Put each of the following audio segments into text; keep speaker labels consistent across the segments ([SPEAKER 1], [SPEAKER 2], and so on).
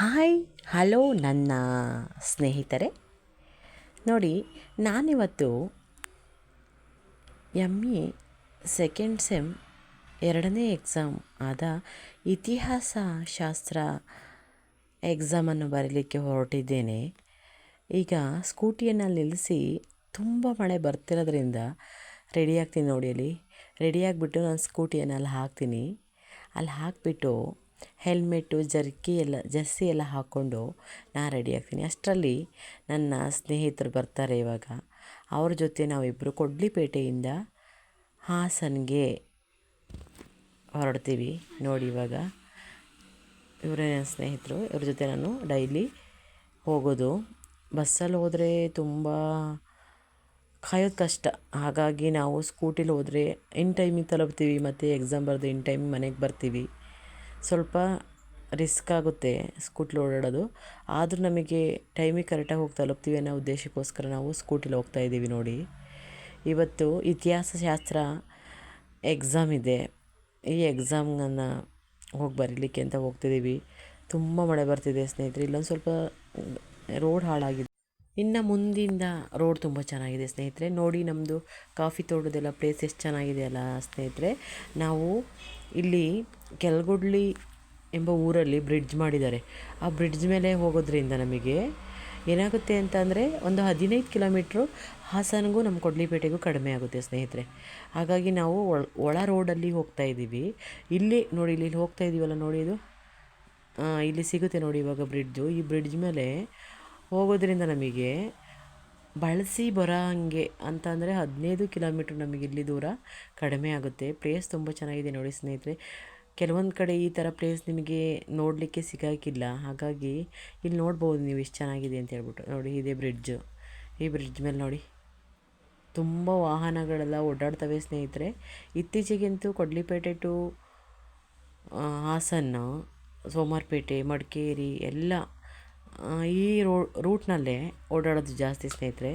[SPEAKER 1] Hi, hello ನನ್ನ ಸ್ನೇಹಿತರೆ. ನೋಡಿ, ನಾನಿವತ್ತು ಎಂ ಇ ಸೆಕೆಂಡ್ ಸೆಮ್ ಎರಡನೇ ಎಕ್ಸಾಮ್ ಆದ ಇತಿಹಾಸ ಶಾಸ್ತ್ರ ಎಕ್ಸಾಮನ್ನು ಬರೀಲಿಕ್ಕೆ ಹೊರಟಿದ್ದೇನೆ. ಈಗ ಸ್ಕೂಟಿಯನ್ನು ನಿಲ್ಲಿಸಿ ತುಂಬ ಮಳೆ ಬರ್ತಿರೋದ್ರಿಂದ ರೆಡಿ ಆಗ್ತೀನಿ ನೋಡಿ ಅಲ್ಲಿ. ರೆಡಿ ಆಗಿಬಿಟ್ಟು ನಾನು ಸ್ಕೂಟಿಯನ್ನು ಅಲ್ಲಿ ಹಾಕ್ತೀನಿ. ಅಲ್ಲಿ ಹಾಕಿಬಿಟ್ಟು ಹೆಲ್ಮೆಟ್ಟು ಜರ್ಕಿ ಎಲ್ಲ, ಜರ್ಸಿ ಎಲ್ಲ ಹಾಕ್ಕೊಂಡು ನಾನು ರೆಡಿ ಆಗ್ತೀನಿ. ಅಷ್ಟರಲ್ಲಿ ನನ್ನ ಸ್ನೇಹಿತರು ಬರ್ತಾರೆ ಇವಾಗ. ಅವ್ರ ಜೊತೆ ನಾವಿಬ್ಬರು ಕೊಡ್ಲಿಪೇಟೆಯಿಂದ ಹಾಸನ್ಗೆ ಹೊರಡ್ತೀವಿ. ನೋಡಿ ಇವಾಗ ಇವರೇ ನನ್ನ ಸ್ನೇಹಿತರು. ಇವ್ರ ಜೊತೆ ನಾನು ಡೈಲಿ ಹೋಗೋದು. ಬಸ್ಸಲ್ಲಿ ಹೋದರೆ ತುಂಬ ಕಾಯೋದು ಕಷ್ಟ. ಹಾಗಾಗಿ ನಾವು ಸ್ಕೂಟಿಲಿ ಹೋದರೆ, ಇನ್ ಟೈಮಿಗೆ ತಲುಪ್ತೀವಿ. ಮತ್ತು ಎಕ್ಸಾಮ್ ಬರೆದು ಇನ್ ಟೈಮಿಗೆ ಮನೆಗೆ ಬರ್ತೀವಿ. ಸ್ವಲ್ಪ ರಿಸ್ಕ್ ಆಗುತ್ತೆ ಸ್ಕೂಟ್ಲಿ ಓಡಾಡೋದು. ಆದರೂ ನಮಗೆ ಟೈಮಿಗೆ ಕರೆಕ್ಟಾಗಿ ಹೋಗಿ ತಲುಪ್ತೀವಿ ಅನ್ನೋ ಉದ್ದೇಶಕ್ಕೋಸ್ಕರ ನಾವು ಸ್ಕೂಟಿಲಿ ಹೋಗ್ತಾ ಇದ್ದೀವಿ ನೋಡಿ. ಇವತ್ತು ಇತಿಹಾಸ ಶಾಸ್ತ್ರ ಎಕ್ಸಾಮ್ ಇದೆ. ಈ ಎಕ್ಸಾಮ್ನ ಹೋಗಿ ಬರೀಲಿಕ್ಕೆ ಅಂತ ಹೋಗ್ತಿದ್ದೀವಿ. ತುಂಬ ಮಳೆ ಬರ್ತಿದೆ ಸ್ನೇಹಿತರೆ. ಇಲ್ಲೊಂದು ಸ್ವಲ್ಪ ರೋಡ್ ಹಾಳಾಗಿದೆ. ಇನ್ನು ಮುಂದಿಂದ ರೋಡ್ ತುಂಬ ಚೆನ್ನಾಗಿದೆ ಸ್ನೇಹಿತರೆ. ನೋಡಿ ನಮ್ಮದು ಕಾಫಿ ತೋಟದೆಲ್ಲ ಪ್ಲೇಸ್ ಎಷ್ಟು ಚೆನ್ನಾಗಿದೆ ಅಲ್ಲ ಸ್ನೇಹಿತರೆ. ನಾವು ಇಲ್ಲಿ ಕೆಲ್ಗುಡ್ಲಿ ಎಂಬ ಊರಲ್ಲಿ ಬ್ರಿಡ್ಜ್ ಮಾಡಿದ್ದಾರೆ. ಆ ಬ್ರಿಡ್ಜ್ ಮೇಲೆ ಹೋಗೋದ್ರಿಂದ ನಮಗೆ ಏನಾಗುತ್ತೆ ಅಂತ ಅಂದರೆ ಒಂದು ಹದಿನೈದು ಕಿಲೋಮೀಟ್ರು ಹಾಸನಗೂ ನಮ್ಮ ಕೊಡ್ಲಿಪೇಟೆಗೂ ಕಡಿಮೆ ಆಗುತ್ತೆ ಸ್ನೇಹಿತರೆ. ಹಾಗಾಗಿ ನಾವು ಒಳ ರೋಡಲ್ಲಿ ಹೋಗ್ತಾ ಇದ್ದೀವಿ. ಇಲ್ಲಿ ನೋಡಿ, ಇಲ್ಲಿ ಹೋಗ್ತಾ ಇದ್ದೀವಲ್ಲ ನೋಡಿ ಇದು. ಇಲ್ಲಿ ಸಿಗುತ್ತೆ ನೋಡಿ ಇವಾಗ ಬ್ರಿಡ್ಜು ಈ ಬ್ರಿಡ್ಜ್ ಮೇಲೆ ಹೋಗೋದ್ರಿಂದ ನಮಗೆ ಬಳಸಿ ಬರೋ ಹಾಗೆ ಅಂತಂದರೆ ಹದಿನೈದು ಕಿಲೋಮೀಟ್ರ್ ನಮಗೆ ಇಲ್ಲಿ ದೂರ ಕಡಿಮೆ ಆಗುತ್ತೆ. ಪ್ಲೇಸ್ ತುಂಬ ಚೆನ್ನಾಗಿದೆ ನೋಡಿ ಸ್ನೇಹಿತರೆ. ಕೆಲವೊಂದು ಕಡೆ ಈ ಥರ ಪ್ಲೇಸ್ ನಿಮಗೆ ನೋಡಲಿಕ್ಕೆ ಸಿಗೋಕ್ಕಿಲ್ಲ ಹಾಗಾಗಿ ಇಲ್ಲಿ ನೋಡ್ಬೋದು ನೀವು ಎಷ್ಟು ಚೆನ್ನಾಗಿದೆ ಅಂತ ಹೇಳ್ಬಿಟ್ಟು. ನೋಡಿ ಇದೇ ಬ್ರಿಡ್ಜು. ಈ ಬ್ರಿಡ್ಜ್ ಮೇಲೆ ನೋಡಿ. ತುಂಬ ವಾಹನಗಳೆಲ್ಲ ಓಡಾಡ್ತವೆ ಸ್ನೇಹಿತರೆ. ಇತ್ತೀಚೆಗಂತೂ ಕೊಡ್ಲಿಪೇಟೆ ಟು ಹಾಸನ್ನು ಸೋಮಾರ್ಪೇಟೆ ಮಡಿಕೇರಿ ಎಲ್ಲ ಈ ರೋ, ರೂಟ್ನಲ್ಲೇ ಓಡಾಡೋದು ಜಾಸ್ತಿ ಸ್ನೇಹಿತರೆ.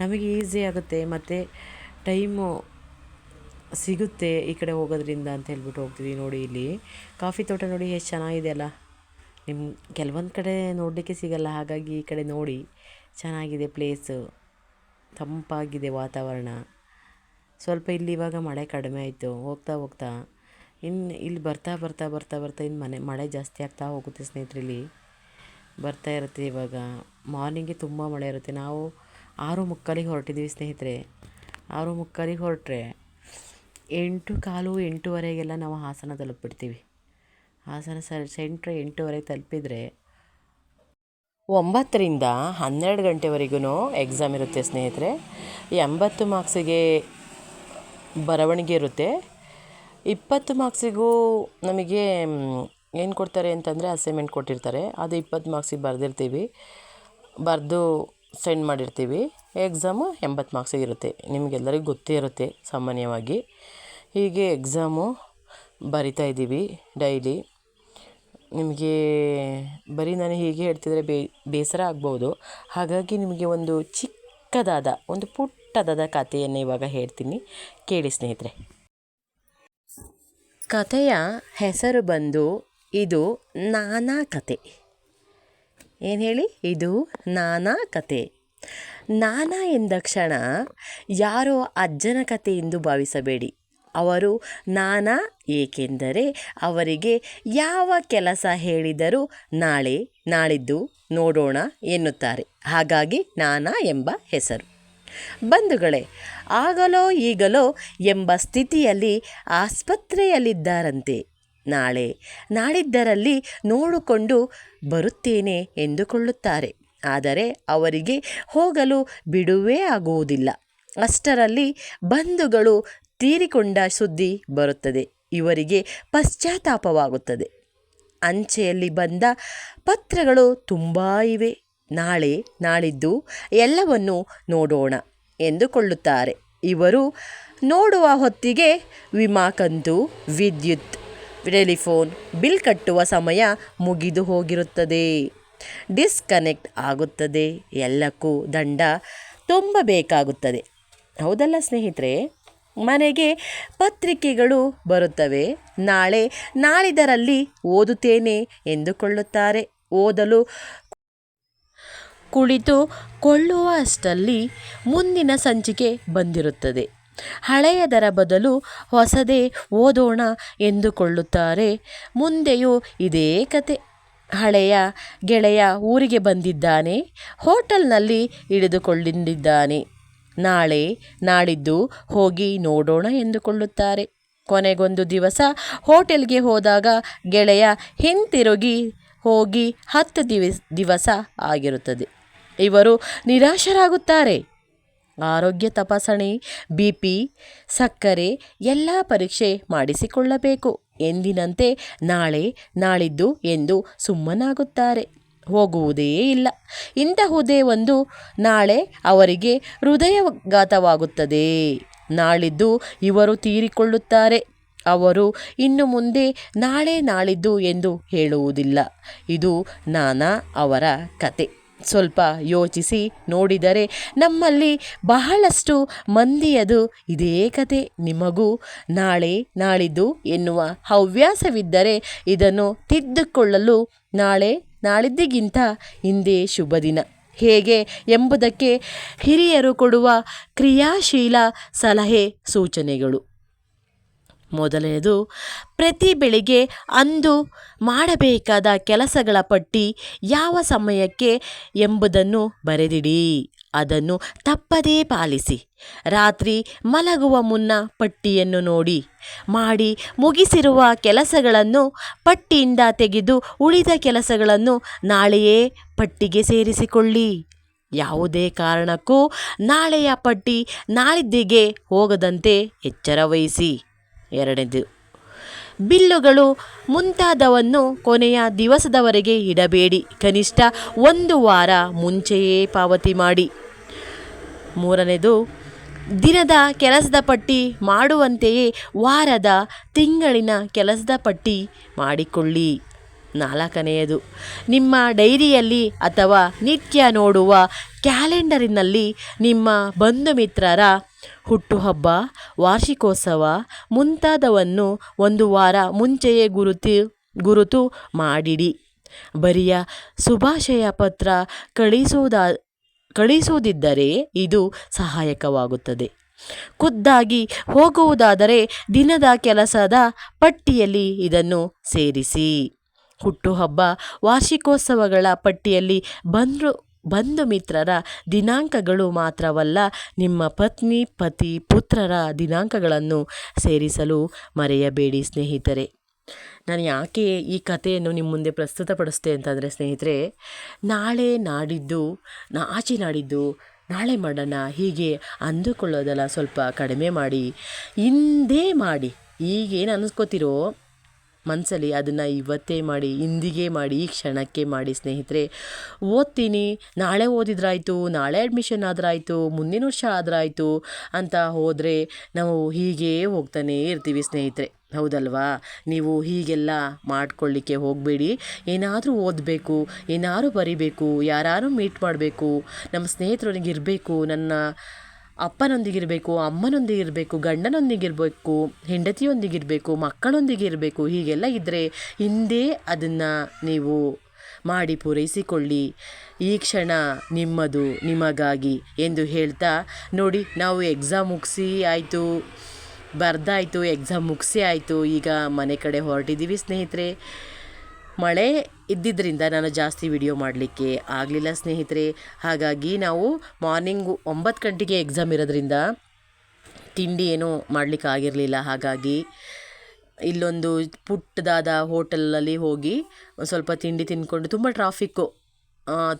[SPEAKER 1] ನಮಗೆ ಈಸಿ ಆಗುತ್ತೆ, ಮತ್ತು ಟೈಮು ಸಿಗುತ್ತೆ ಈ ಕಡೆ ಹೋಗೋದ್ರಿಂದ ಅಂತ ಹೇಳ್ಬಿಟ್ಟು ಹೋಗ್ತೀವಿ ನೋಡಿ ಇಲ್ಲಿ. ಕಾಫಿ ತೋಟ ನೋಡಿ ಎಷ್ಟು ಚೆನ್ನಾಗಿದೆ ಅಲ್ಲ. ನಿಮ್ಮ ಕೆಲವೊಂದು ಕಡೆ ನೋಡಲಿಕ್ಕೆ ಸಿಗಲ್ಲ, ಹಾಗಾಗಿ ಈ ಕಡೆ ನೋಡಿ. ಚೆನ್ನಾಗಿದೆ ಪ್ಲೇಸು. ತಂಪಾಗಿದೆ ವಾತಾವರಣ. ಸ್ವಲ್ಪ ಇಲ್ಲಿ ಇವಾಗ ಮಳೆ ಕಡಿಮೆ ಆಯಿತು, ಹೋಗ್ತಾ ಹೋಗ್ತಾ. ಇನ್ನು ಇಲ್ಲಿ ಬರ್ತಾ ಬರ್ತಾ ಬರ್ತಾ ಬರ್ತಾ ಇನ್ನು ಮನೆ, ಮಳೆ ಜಾಸ್ತಿ ಆಗ್ತಾ ಹೋಗುತ್ತೆ ಸ್ನೇಹಿತರೆ ಇಲ್ಲಿ. ಬರ್ತಾ ಇರುತ್ತೆ ಇವಾಗ. ಮಾರ್ನಿಂಗೆ ತುಂಬ ಮಳೆ ಇರುತ್ತೆ. ನಾವು ಆರು ಮುಕ್ಕಾಲಿಗೆ ಹೊರಟಿದ್ದೀವಿ ಸ್ನೇಹಿತರೆ. ಆರು ಮುಕ್ಕಾಲಿಗೆ ಹೊರಟ್ರೆ ಎಂಟು ಕಾಲು ಎಂಟೂವರೆಗೆಲ್ಲ ನಾವು ಹಾಸನ ತಲುಪಿಬಿಡ್ತೀವಿ. ಹಾಸನ ಸರ್, ಸೆಂಟ್ರ್ ಎಂಟೂವರೆಗೆ ತಲುಪಿದರೆ ಒಂಬತ್ತರಿಂದ ಹನ್ನೆರಡು ಗಂಟೆವರೆಗೂ ಎಕ್ಸಾಮ್ ಇರುತ್ತೆ ಸ್ನೇಹಿತರೆ. ಎಂಬತ್ತು ಮಾರ್ಕ್ಸಿಗೆ ಬರವಣಿಗೆ ಇರುತ್ತೆ. ಇಪ್ಪತ್ತು ಮಾರ್ಕ್ಸಿಗೂ ನಮಗೆ ಏನು ಕೊಡ್ತಾರೆ ಅಂತಂದರೆ ಅಸೈನ್ಮೆಂಟ್ ಕೊಟ್ಟಿರ್ತಾರೆ. ಅದು ಇಪ್ಪತ್ತು ಮಾರ್ಕ್ಸಿಗೆ ಬರೆದಿರ್ತೀವಿ. ಬರೆದು ಸೆಂಡ್ ಮಾಡಿರ್ತೀವಿ. ಎಕ್ಸಾಮು ಎಂಬತ್ತು ಮಾರ್ಕ್ಸಿಗೆ ಇರುತ್ತೆ. ನಿಮಗೆಲ್ಲರಿಗೂ ಗೊತ್ತೇ ಇರುತ್ತೆ ಸಾಮಾನ್ಯವಾಗಿ. ಹೀಗೆ ಎಕ್ಸಾಮು ಬರಿತಾ ಇದ್ದೀವಿ ಡೈಲಿ ನಿಮಗೆ ಬರೀ ನಾನು ಹೀಗೆ ಹೇಳ್ತಿದ್ರೆ ಬೇಸರ ಆಗ್ಬೋದು. ಹಾಗಾಗಿ ನಿಮಗೆ ಒಂದು ಚಿಕ್ಕದಾದ, ಒಂದು ಪುಟ್ಟದಾದ ಕಥೆಯನ್ನು ಇವಾಗ ಹೇಳ್ತೀನಿ. ಕೇಳಿ ಸ್ನೇಹಿತರೆ. ಕಥೆಯ ಹೆಸರು ಬಂದು ಇದು ನಾನಾ ಕತೆ. ಏನು ಹೇಳಿ? ಇದು ನಾನಾ ಕತೆ. ನಾನಾ ಎಂದಕ್ಷಣ ಯಾರೋ ಅಜ್ಜನ ಕತೆ ಎಂದು ಭಾವಿಸಬೇಡಿ. ಅವರು ನಾನಾ ಏಕೆಂದರೆ ಅವರಿಗೆ ಯಾವ ಕೆಲಸ ಹೇಳಿದರೂ ನಾಳೆ, ನಾಳಿದ್ದು ನೋಡೋಣ ಎನ್ನುತ್ತಾರೆ. ಹಾಗಾಗಿ ನಾನಾ ಎಂಬ ಹೆಸರು. ಬಂಧುಗಳೇ, ಆಗಲೋ ಈಗಲೋ ಎಂಬ ಸ್ಥಿತಿಯಲ್ಲಿ ಆಸ್ಪತ್ರೆಯಲ್ಲಿದ್ದಾರಂತೆ. ನಾಳೆ. ನಾಳಿದ್ದರಲ್ಲಿ ನೋಡಿಕೊಂಡು ಬರುತ್ತೇನೆ ಎಂದುಕೊಳ್ಳುತ್ತಾರೆ. ಆದರೆ ಅವರಿಗೆ ಹೋಗಲು ಬಿಡುವೇ ಆಗುವುದಿಲ್ಲ. ಅಷ್ಟರಲ್ಲಿ ಬಂಧುಗಳು ತೀರಿಕೊಂಡ ಸುದ್ದಿ ಬರುತ್ತದೆ. ಇವರಿಗೆ ಪಶ್ಚಾತ್ತಾಪವಾಗುತ್ತದೆ. ಅಂಚೆಯಲ್ಲಿ ಬಂದ ಪತ್ರಗಳು ತುಂಬ ಇವೆ. ನಾಳೆ ನಾಳಿದ್ದು ಎಲ್ಲವನ್ನು ನೋಡೋಣ ಎಂದುಕೊಳ್ಳುತ್ತಾರೆ. ಇವರು ನೋಡುವ ಹೊತ್ತಿಗೆ ವಿಮಾ ಕಂತು, ವಿದ್ಯುತ್ ಟೆಲಿಫೋನ್ ಬಿಲ್ ಕಟ್ಟುವ ಸಮಯ ಮುಗಿದು ಹೋಗಿರುತ್ತದೆ. ಡಿಸ್ಕನೆಕ್ಟ್ ಆಗುತ್ತದೆ. ಎಲ್ಲಕ್ಕೂ ದಂಡ ತುಂಬಬೇಕಾಗುತ್ತದೆ. ಹೌದಲ್ಲ ಸ್ನೇಹಿತರೆ? ಮನೆಗೆ ಪತ್ರಿಕೆಗಳು ಬರುತ್ತವೆ. ನಾಳೆ ನಾಳಿದರಲ್ಲಿ ಓದುತ್ತೇನೆ ಎಂದುಕೊಳ್ಳುತ್ತಾರೆ. ಓದಲು ಕುಳಿತು ಕೊಳ್ಳುವ ಅಷ್ಟರಲ್ಲಿ ಮುಂದಿನ ಸಂಚಿಕೆ ಬಂದಿರುತ್ತದೆ. ಹಳೆಯದರ ಬದಲು ಹೊಸದೇ ಓದೋಣ ಎಂದುಕೊಳ್ಳುತ್ತಾರೆ. ಮುಂದೆಯೂ ಇದೇ ಕತೆ. ಹಳೆಯ ಗೆಳೆಯ ಊರಿಗೆ ಬಂದಿದ್ದಾನೆ. ಹೋಟೆಲ್ನಲ್ಲಿ ಇಳಿದುಕೊಂಡಿದ್ದಾನೆ. ನಾಳೆ ನಾಡಿದ್ದು ಹೋಗಿ ನೋಡೋಣ ಎಂದುಕೊಳ್ಳುತ್ತಾರೆ. ಕೊನೆಗೊಂದು ದಿವಸ ಹೋಟೆಲ್ಗೆ ಹೋದಾಗ ಗೆಳೆಯ ಹಿಂತಿರುಗಿ ಹೋಗಿ ಹತ್ತು ದಿವಸ ದಿವಸ ಆಗಿರುತ್ತದೆ. ಇವರು ನಿರಾಶರಾಗುತ್ತಾರೆ. ಆರೋಗ್ಯ ತಪಾಸಣೆ, ಬಿ ಪಿ, ಸಕ್ಕರೆ ಎಲ್ಲ ಪರೀಕ್ಷೆ ಮಾಡಿಸಿಕೊಳ್ಳಬೇಕು. ಎಂದಿನಂತೆ ನಾಳೆ ನಾಳಿದ್ದು ಎಂದು ಸುಮ್ಮನಾಗುತ್ತಾರೆ. ಹೋಗುವುದೇ ಇಲ್ಲ. ಇಂತಹುದೇ ಒಂದು ನಾಳೆ ಅವರಿಗೆ ಹೃದಯಘಾತವಾಗುತ್ತದೆ. ನಾಳಿದ್ದು ಇವರು ತೀರಿಕೊಳ್ಳುತ್ತಾರೆ. ಅವರು ಇನ್ನು ಮುಂದೆ ನಾಳೆ ನಾಳಿದ್ದು ಎಂದು ಹೇಳುವುದಿಲ್ಲ. ಇದು ನಾನಾ ಅವರ ಕತೆ. ಸ್ವಲ್ಪ ಯೋಚಿಸಿ ನೋಡಿದರೆ ನಮ್ಮಲ್ಲಿ ಬಹಳಷ್ಟು ಮಂದಿಯದು ಇದೇ ಕತೆ. ನಿಮಗೂ ನಾಳೆ ನಾಳಿದ್ದು ಎನ್ನುವ ಹವ್ಯಾಸವಿದ್ದರೆ ಇದನ್ನು ತಿದ್ದುಕೊಳ್ಳಲು ನಾಳೆ ನಾಳಿದ್ದಿಗಿಂತ ಇಂದೇ ಶುಭ ದಿನ. ಹೇಗೆ ಎಂಬುದಕ್ಕೆ ಹಿರಿಯರು ಕೊಡುವ ಕ್ರಿಯಾಶೀಲ ಸಲಹೆ ಸೂಚನೆಗಳು. ಮೊದಲನೆಯದು, ಪ್ರತಿ ಬೆಳಿಗ್ಗೆ ಅಂದು ಮಾಡಬೇಕಾದ ಕೆಲಸಗಳ ಪಟ್ಟಿ ಯಾವ ಸಮಯಕ್ಕೆ ಎಂಬುದನ್ನು ಬರೆದಿಡಿ. ಅದನ್ನು ತಪ್ಪದೇ ಪಾಲಿಸಿ. ರಾತ್ರಿ ಮಲಗುವ ಮುನ್ನ ಪಟ್ಟಿಯನ್ನು ನೋಡಿ. ಮಾಡಿ ಮುಗಿಸಿರುವ ಕೆಲಸಗಳನ್ನು ಪಟ್ಟಿಯಿಂದ ತೆಗೆದು ಉಳಿದ ಕೆಲಸಗಳನ್ನು ನಾಳೆಯೇ ಪಟ್ಟಿಗೆ ಸೇರಿಸಿಕೊಳ್ಳಿ. ಯಾವುದೇ ಕಾರಣಕ್ಕೂ ನಾಳೆಯ ಪಟ್ಟಿ ನಾಳಿದ್ದಿಗೆ ಹೋಗದಂತೆ ಎಚ್ಚರ ವಹಿಸಿ ಎರಡನೇದು. ಬಿಲ್ಲುಗಳು ಮುಂತಾದವನ್ನು ಕೊನೆಯ ದಿವಸದವರೆಗೆ ಇಡಬೇಡಿ. ಕನಿಷ್ಠ ಒಂದು ವಾರ ಮುಂಚೆಯೇ ಪಾವತಿ ಮಾಡಿ. ಮೂರನೇದು, ದಿನದ ಕೆಲಸದ ಪಟ್ಟಿ ಮಾಡುವಂತೆಯೇ ವಾರದ ತಿಂಗಳಿನ ಕೆಲಸದ ಪಟ್ಟಿ ಮಾಡಿಕೊಳ್ಳಿ. ನಾಲ್ಕನೆಯದು, ನಿಮ್ಮ ಡೈರಿಯಲ್ಲಿ ಅಥವಾ ನಿತ್ಯ ನೋಡುವ ಕ್ಯಾಲೆಂಡರಿನಲ್ಲಿ ನಿಮ್ಮ ಬಂಧು ಮಿತ್ರರ ಹುಟ್ಟುಹಬ್ಬ, ವಾರ್ಷಿಕೋತ್ಸವ ಮುಂತಾದವನ್ನು ಒಂದು ವಾರ ಮುಂಚೆಯೇ ಗುರುತು ಗುರುತು ಮಾಡಿಡಿ. ಬರಿಯ ಶುಭಾಶಯ ಪತ್ರ ಕಳಿಸುವುದಾ ಕಳಿಸುವುದಿದ್ದರೆ ಇದು ಸಹಾಯಕವಾಗುತ್ತದೆ. ಖುದ್ದಾಗಿ ಹೋಗುವುದಾದರೆ ದಿನದ ಕೆಲಸದ ಪಟ್ಟಿಯಲ್ಲಿ ಇದನ್ನು ಸೇರಿಸಿ. ಹುಟ್ಟುಹಬ್ಬ, ವಾರ್ಷಿಕೋತ್ಸವಗಳ ಪಟ್ಟಿಯಲ್ಲಿ ಬಂದ್ರು ಬಂಧು ಮಿತ್ರರ ದಿನಾಂಕಗಳು ಮಾತ್ರವಲ್ಲ, ನಿಮ್ಮ ಪತ್ನಿ, ಪತಿ, ಪುತ್ರರ ದಿನಾಂಕಗಳನ್ನು ಸೇರಿಸಲು ಮರೆಯಬೇಡಿ ಸ್ನೇಹಿತರೆ. ನಾನು ಯಾಕೆ ಈ ಕಥೆಯನ್ನು ನಿಮ್ಮ ಮುಂದೆ ಪ್ರಸ್ತುತಪಡಿಸ್ತೆ ಅಂತಂದರೆ ಸ್ನೇಹಿತರೆ, ನಾಳೆ ನಾಡಿದ್ದು ನಾಚೆ ನಾಡಿದ್ದು ನಾಳೆ ಮಾಡೋಣ, ಹೀಗೆ ಅಂದುಕೊಳ್ಳೋದೆಲ್ಲ ಸ್ವಲ್ಪ ಕಡಿಮೆ ಮಾಡಿ ಇಂದೇ ಮಾಡಿ ಈಗೇನು ಅನ್ನಿಸ್ಕೋತಿರೋ ಮನಸ್ಸಲ್ಲಿ ಅದನ್ನು ಇವತ್ತೇ ಮಾಡಿ, ಇಂದಿಗೆ ಮಾಡಿ, ಈ ಕ್ಷಣಕ್ಕೆ ಮಾಡಿ ಸ್ನೇಹಿತರೆ. ಓದ್ತೀನಿ. ನಾಳೆ ಓದಿದ್ರಾಯಿತು, ನಾಳೆ ಅಡ್ಮಿಷನ್ ಆದ್ರಾಯಿತು, ಮುಂದಿನ ವರ್ಷ ಆದ್ರಾಯಿತು ಅಂತ ಹೋದರೆ ನಾವು ಹೀಗೆ ಹೋಗ್ತಾನೇ ಇರ್ತೀವಿ ಸ್ನೇಹಿತರೆ. ಹೌದಲ್ವಾ? ನೀವು ಹೀಗೆಲ್ಲ ಮಾಡ್ಕೊಳ್ಳಿಕ್ಕೆ ಹೋಗಬೇಡಿ. ಏನಾದರೂ ಓದಬೇಕು, ಏನಾದರೂ ಬರಿಬೇಕು ಯಾರು ಮೀಟ್ ಮಾಡಬೇಕು, ನಮ್ಮ ಸ್ನೇಹಿತರೊಳಗೆ ಇರಬೇಕು, ನನ್ನ ಅಪ್ಪನೊಂದಿಗಿರಬೇಕು, ಅಮ್ಮನೊಂದಿಗಿರಬೇಕು, ಗಂಡನೊಂದಿಗಿರಬೇಕು, ಹೆಂಡತಿಯೊಂದಿಗಿರಬೇಕು, ಮಕ್ಕಳೊಂದಿಗಿರಬೇಕು, ಹೀಗೆಲ್ಲ ಇದ್ದರೆ ಹಿಂದೆ ಅದನ್ನು ನೀವು ಮಾಡಿ ಪೂರೈಸಿಕೊಳ್ಳಿ. ಈ ಕ್ಷಣ ನಿಮ್ಮದು, ನಿಮಗಾಗಿ ಎಂದು ಹೇಳ್ತಾ, ನೋಡಿ, ನಾವು ಎಕ್ಸಾಮ್ ಮುಗಿಸಿ ಆಯಿತು, ಬರ್ದಾಯಿತು ಎಕ್ಸಾಮ್ ಮುಗಿಸಿ ಆಯಿತು, ಈಗ ಮನೆ ಕಡೆ ಹೊರಟಿದ್ದೀವಿ ಸ್ನೇಹಿತರೆ. ಮಳೆ ಇದ್ದಿದ್ದರಿಂದ ನಾನು ಜಾಸ್ತಿ ವಿಡಿಯೋ ಮಾಡಲಿಕ್ಕೆ ಆಗಲಿಲ್ಲ ಸ್ನೇಹಿತರೆ. ಹಾಗಾಗಿ ನಾವು ಮಾರ್ನಿಂಗು ಒಂಬತ್ತು ಗಂಟೆಗೆ ಎಕ್ಸಾಮ್ ಇರೋದ್ರಿಂದ ತಿಂಡಿ ಏನೂ ಮಾಡಲಿಕ್ಕೆ ಆಗಿರಲಿಲ್ಲ. ಹಾಗಾಗಿ ಇಲ್ಲೊಂದು ಪುಟ್ಟದಾದ ಹೋಟೆಲಲ್ಲಿ ಹೋಗಿ ಸ್ವಲ್ಪ ತಿಂಡಿ ತಿಂದ್ಕೊಂಡು ತುಂಬ ಟ್ರಾಫಿಕ್ಕು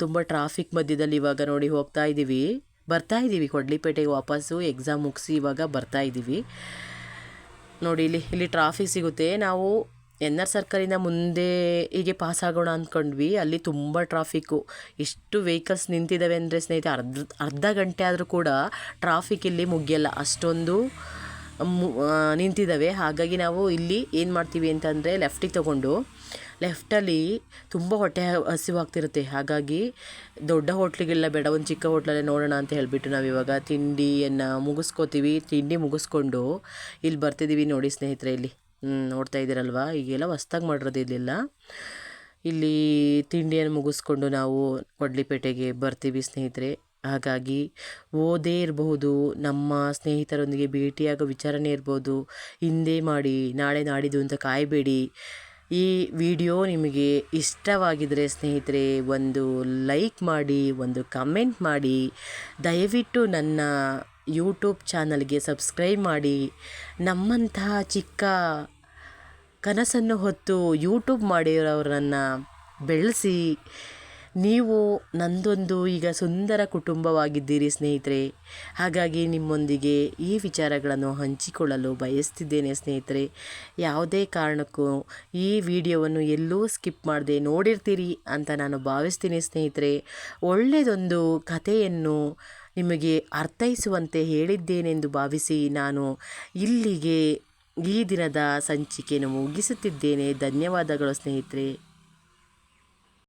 [SPEAKER 1] ತುಂಬ ಟ್ರಾಫಿಕ್ ಮಧ್ಯದಲ್ಲಿ ಇವಾಗ ನೋಡಿ ಹೋಗ್ತಾ ಇದ್ದೀವಿ. ಬರ್ತಾ ಇದ್ದೀವಿ. ಕೊಡ್ಲಿಪೇಟೆಗೆ ವಾಪಸ್ಸು ಎಕ್ಸಾಮ್ ಮುಗಿಸಿ ಇವಾಗ ಬರ್ತಾ ಇದ್ದೀವಿ. ನೋಡಿ ಇಲ್ಲಿ ಇಲ್ಲಿ ಟ್ರಾಫಿಕ್ ಸಿಗುತ್ತೆ. ನಾವು ಎನ್ ಆರ್ ಸರ್ಕಲಿಂದ ಮುಂದೆ ಹೀಗೆ ಪಾಸ್ ಆಗೋಣ ಅಂದ್ಕೊಂಡ್ವಿ ಅಲ್ಲಿ ತುಂಬ ಟ್ರಾಫಿಕ್ಕು ಎಷ್ಟು ವೆಹಿಕಲ್ಸ್ ನಿಂತಿದ್ದಾವೆ ಅಂದರೆ ಸ್ನೇಹಿತರೆ, ಅರ್ಧ ಅರ್ಧ ಗಂಟೆ ಆದರೂ ಕೂಡ ಟ್ರಾಫಿಕ್ ಇಲ್ಲಿ ಮುಗಿಯಲ್ಲ. ಅಷ್ಟೊಂದು ನಿಂತಿದ್ದಾವೆ ಹಾಗಾಗಿ ನಾವು ಇಲ್ಲಿ ಏನು ಮಾಡ್ತೀವಿ ಅಂತಂದರೆ ಲೆಫ್ಟಿಗೆ ತೊಗೊಂಡು ಲೆಫ್ಟಲ್ಲಿ ತುಂಬ ಹೊಟ್ಟೆ ಹಸಿವಾಗ್ತಿರುತ್ತೆ ಹಾಗಾಗಿ ದೊಡ್ಡ ಹೋಟ್ಲಿಗೆಲ್ಲ ಬೇಡ, ಒಂದು ಚಿಕ್ಕ ಹೋಟ್ಲಲ್ಲೇ ನೋಡೋಣ ಅಂತ ಹೇಳಿಬಿಟ್ಟು ನಾವು ಇವಾಗ ತಿಂಡಿಯನ್ನು ಮುಗಿಸ್ಕೋತೀವಿ. ತಿಂಡಿ ಮುಗಿಸ್ಕೊಂಡು ಇಲ್ಲಿ ಬರ್ತಿದ್ದೀವಿ ನೋಡಿ ಸ್ನೇಹಿತರೆ ಇಲ್ಲಿ. ನೋಡ್ತಾ ಇದ್ದೀರಲ್ವ? ಈಗೆಲ್ಲ ಹೊಸ್ದಾಗಿ ಮಾಡಿರೋದು ಇರಲಿಲ್ಲ ಇಲ್ಲಿ ತಿಂಡಿಯನ್ನು ಮುಗಿಸ್ಕೊಂಡು ನಾವು ಕೊಡ್ಲಿಪೇಟೆಗೆ ಬರ್ತೀವಿ ಸ್ನೇಹಿತರೆ. ಹಾಗಾಗಿ ಓದೇ ಇರಬಹುದು, ನಮ್ಮ ಸ್ನೇಹಿತರೊಂದಿಗೆ ಭೇಟಿಯಾಗೋ ವಿಚಾರನೇ ಇರ್ಬೋದು. ಹಿಂದೆ ಮಾಡಿ, ನಾಳೆ ನಾಡಿದ್ದು ಅಂತ ಕಾಯಬೇಡಿ. ಈ ವಿಡಿಯೋ ನಿಮಗೆ ಇಷ್ಟವಾಗಿದ್ದರೆ ಸ್ನೇಹಿತರೆ, ಒಂದು ಲೈಕ್ ಮಾಡಿ, ಒಂದು ಕಮೆಂಟ್ ಮಾಡಿ. ದಯವಿಟ್ಟು ನನ್ನ ಯೂಟ್ಯೂಬ್ ಚಾನಲ್ಗೆ ಸಬ್ಸ್ಕ್ರೈಬ್ ಮಾಡಿ ನಮ್ಮಂತಹ ಚಿಕ್ಕ ಕನಸನ್ನು ಹೊತ್ತು ಯೂಟ್ಯೂಬ್ ಮಾಡಿರೋರನ್ನು ಬೆಳೆಸಿ. ನೀವು ನಂದೊಂದು ಈಗ ಸುಂದರ ಕುಟುಂಬವಾಗಿದ್ದೀರಿ ಸ್ನೇಹಿತರೆ. ಹಾಗಾಗಿ ನಿಮ್ಮೊಂದಿಗೆ ಈ ವಿಚಾರಗಳನ್ನು ಹಂಚಿಕೊಳ್ಳಲು ಬಯಸ್ತಿದ್ದೇನೆ ಸ್ನೇಹಿತರೆ. ಯಾವುದೇ ಕಾರಣಕ್ಕೂ ಈ ವಿಡಿಯೋವನ್ನು ಎಲ್ಲೂ ಸ್ಕಿಪ್ ಮಾಡದೆ ನೋಡಿರ್ತೀರಿ ಅಂತ ನಾನು ಭಾವಿಸ್ತೀನಿ ಸ್ನೇಹಿತರೆ. ಒಳ್ಳೆಯದೊಂದು ಕಥೆಯನ್ನು ನಿಮಗೆ ಅರ್ಥೈಸುವಂತೆ ಹೇಳಿದ್ದೇನೆಂದು ಭಾವಿಸಿ ನಾನು ಇಲ್ಲಿಗೆ ಈ ದಿನದ ಸಂಚಿಕೆಯನ್ನು ಮುಗಿಸುತ್ತಿದ್ದೇನೆ. ಧನ್ಯವಾದಗಳು ಸ್ನೇಹಿತರೆ.